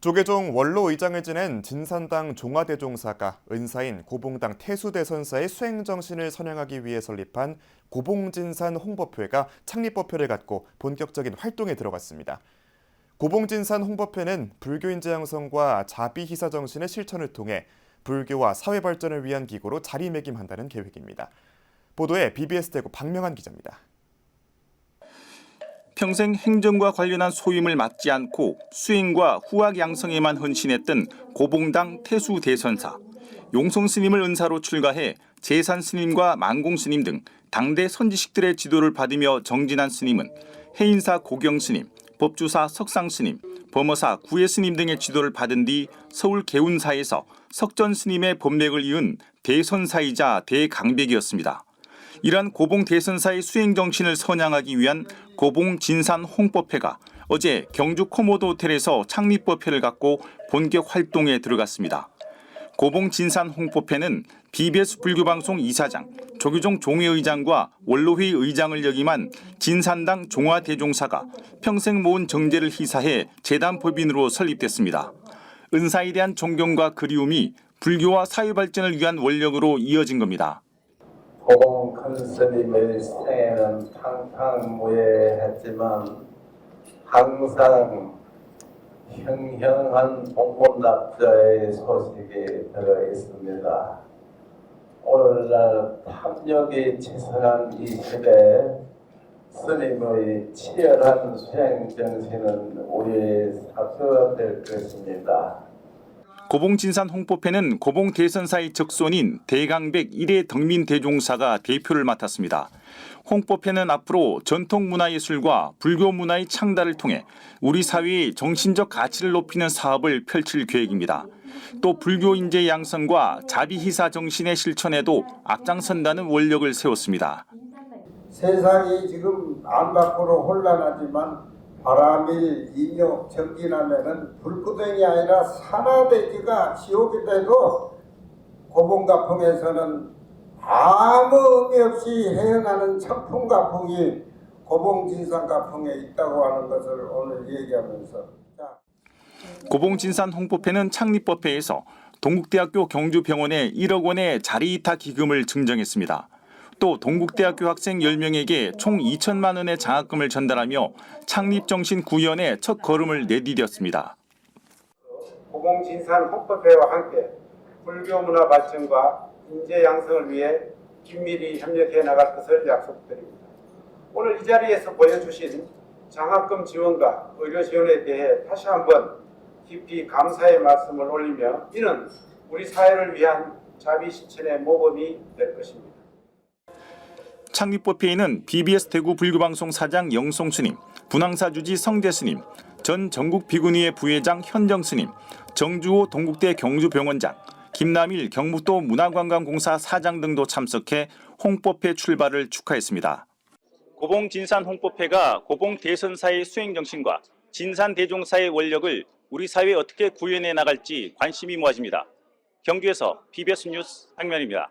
조계종 원로 의장을 지낸 진산당 종화대종사가 은사인 고봉당 태수대 선사의 수행 정신을 선양하기 위해 설립한 고봉진산 홍보회가 창립법회를 갖고 본격적인 활동에 들어갔습니다. 고봉진산 홍보회는 불교인재 양성과 자비 희사 정신의 실천을 통해 불교와 사회 발전을 위한 기구로 자리매김한다는 계획입니다. 보도에 BBS 대구 박명한 기자입니다. 평생 행정과 관련한 소임을 맡지 않고 수행과 후학 양성에만 헌신했던 고봉당 태수 대선사, 용성 스님을 은사로 출가해 재산 스님과 만공 스님 등 당대 선지식들의 지도를 받으며 정진한 스님은 해인사 고경 스님, 법주사 석상 스님, 범어사 구회 스님 등의 지도를 받은 뒤 서울 개운사에서 석전 스님의 법맥을 이은 대선사이자 대강백이었습니다. 이러한 고봉 대선사의 수행 정신을 선양하기 위한 고봉 진산 홍법회가 어제 경주 코모도 호텔에서 창립법회를 갖고 본격 활동에 들어갔습니다. 고봉 진산 홍법회는 BBS 불교방송 이사장, 조규종 종회의장과 원로회의 의장을 역임한 진산당 종화대종사가 평생 모은 정제를 희사해 재단 법인으로 설립됐습니다. 은사에 대한 존경과 그리움이 불교와 사회 발전을 위한 원력으로 이어진 겁니다. 고공 큰 스님의 생애는 탕탕무예했지만 항상 형형한 봉본납자의 소식이 들어 있습니다. 오늘날 탐욕이 치성한 이 시대에 스님의 치열한 수행 정신은 우리의 사표가 될 것입니다. 고봉진산 홍보회는 고봉 대선사의 적손인 대강백 1회 덕민 대종사가 대표를 맡았습니다. 홍보회는 앞으로 전통 문화예술과 불교 문화의 창달을 통해 우리 사회의 정신적 가치를 높이는 사업을 펼칠 계획입니다. 또 불교 인재 양성과 자비희사 정신의 실천에도 앞장선다는 원력을 세웠습니다. 세상이 지금 안 밖으로 혼란하지만 바람일 인욕 정진하면은 불구덩이 아니라 산화대지가 지옥이 돼도 고봉가풍에서는 아무 의미 없이 헤어나는 청풍가풍이 고봉진산가풍에 있다고 하는 것을 오늘 얘기하면서 자. 고봉진산 홍보회는 창립법회에서 동국대학교 경주병원에 1억 원의 자리 이타 기금을 증정했습니다. 또 동국대학교 학생 10명에게 총 2천만 원의 장학금을 전달하며 창립정신 구현의 첫 걸음을 내디뎠습니다. 고공진산 홍법회와 함께 불교 문화 발전과 인재 양성을 위해 긴밀히 협력해 나갈 것을 약속드립니다. 오늘 이 자리에서 보여주신 장학금 지원과 의료 지원에 대해 다시 한번 깊이 감사의 말씀을 올리며 이는 우리 사회를 위한 자비 실천의 모범이 될 것입니다. 창립법회에는 BBS 대구 불교방송 사장 영송 스님, 분황사 주지 성대 스님, 전 전국 비구니의 부회장 현정 스님, 정주호 동국대 경주병원장, 김남일 경북도 문화관광공사 사장 등도 참석해 홍법회 출발을 축하했습니다. 고봉 진산 홍법회가 고봉 대선사의 수행 정신과 진산 대종사의 원력을 우리 사회에 어떻게 구현해 나갈지 관심이 모아집니다. 경주에서 BBS 뉴스 박면입니다.